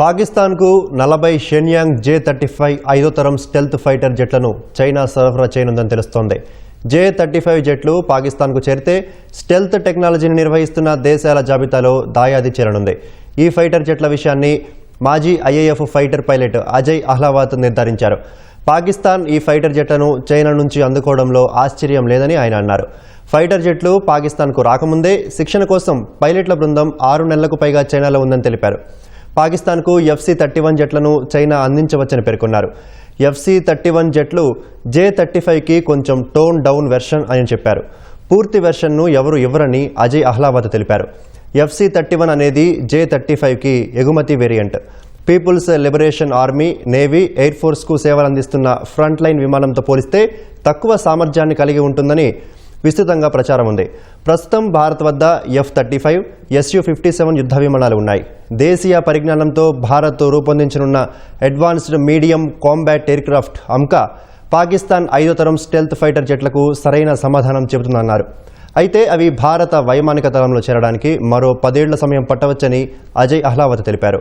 పాకిస్తాన్కు నలభై షెన్యాంగ్ జే thirty five ఐదో తరం స్టెల్త్ ఫైటర్ జెట్లను చైనా సరఫరా చేయనుందని తెలుస్తోంది. జే థర్టీ ఫైవ్ జెట్లు పాకిస్తాన్కు చేరితే స్టెల్త్ టెక్నాలజీని నిర్వహిస్తున్న దేశాల జాబితాలో దాయాది చేరనుంది. ఈ ఫైటర్ జెట్ల విషయాన్ని మాజీ IAF fighter pilot Ajay Ahlawat నిర్ధారించారు. పాకిస్తాన్ ఈ ఫైటర్ జెట్లను చైనా నుంచి అందుకోవడంలో ఆశ్చర్యం లేదని ఆయన అన్నారు. ఫైటర్ జెట్లు పాకిస్తాన్కు రాకముందే శిక్షణ కోసం పైలట్ల బృందం ఆరు నెలలకు పైగా చైనాలో ఉందని తెలిపారు. పాకిస్తాన్కు ఎఫ్సీ థర్టీ వన్ జెట్లను చైనా అందించవచ్చని పేర్కొన్నారు. ఎఫ్సీ థర్టీ వన్ జెట్లు జే థర్టీ ఫైవ్కి కొంచెం టోన్ డౌన్ వెర్షన్ అని చెప్పారు. పూర్తి వెర్షన్ను ఎవరు ఇవ్వరని అజయ్ అహ్లాబాద్ తెలిపారు. ఎఫ్సీ థర్టీ వన్ అనేది జే థర్టీ ఫైవ్కి ఎగుమతి variant. People's Liberation Army Navy Air ఫోర్స్కు సేవలు అందిస్తున్న ఫ్రంట్ లైన్ విమానంతో పోలిస్తే తక్కువ సామర్థ్యాన్ని కలిగి ఉంటుందని విస్తృతంగా ప్రచారం ఉంది. ప్రస్తుతం భారత్ వద్ద F thirty five SU fifty seven యుద్ధ విమానాలు ఉన్నాయి. దేశీయ పరిజ్ఞానంతో Bharat రూపొందించనున్న advanced medium combat aircraft AMCA Pakistan ఐదో తరం స్టెల్త్ ఫైటర్ జెట్లకు సరైన సమాధానం చెబుతుందన్నారు. అయితే అవి భారత వైమానిక తలంలో చేరడానికి మరో పదేళ్ళ సమయం పట్టవచ్చని అజయ్ అహ్లావత్ తెలిపారు.